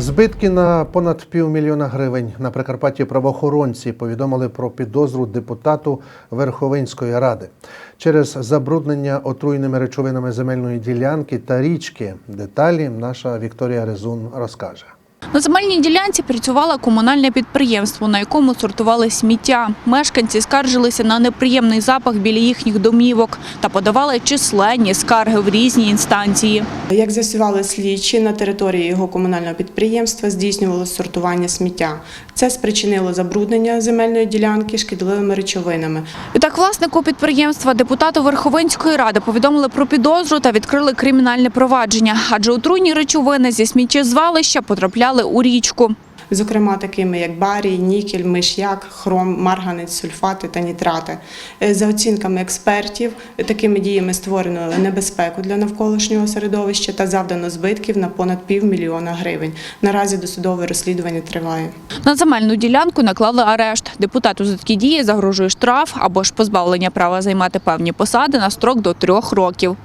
Збитки на понад півмільйона гривень на Прикарпатті правоохоронці повідомили про підозру депутату Верховинської ради через забруднення отруйними речовинами земельної ділянки та річки. Деталі наша Вікторія Резун розкаже. На земельній ділянці працювало комунальне підприємство, на якому сортували сміття. Мешканці скаржилися на неприємний запах біля їхніх домівок та подавали численні скарги в різні інстанції. Як з'ясували слідчі, на території його комунального підприємства здійснювалося сортування сміття. Це спричинило забруднення земельної ділянки шкідливими речовинами. Відтак власнику підприємства депутату Верховинської ради повідомили про підозру та відкрили кримінальне провадження, адже отруйні речовини зі сміттєзвалища потрапляли у річку. Зокрема, такими як барій, нікель, миш'як, хром, марганець, сульфати та нітрати. Е, За оцінками експертів, такими діями створено небезпеку для навколишнього середовища та завдано збитків на понад півмільйона гривень. Наразі досудове розслідування триває. На земельну ділянку наклали арешт. Депутату за такі дії загрожує штраф або ж позбавлення права займати певні посади на строк до трьох років.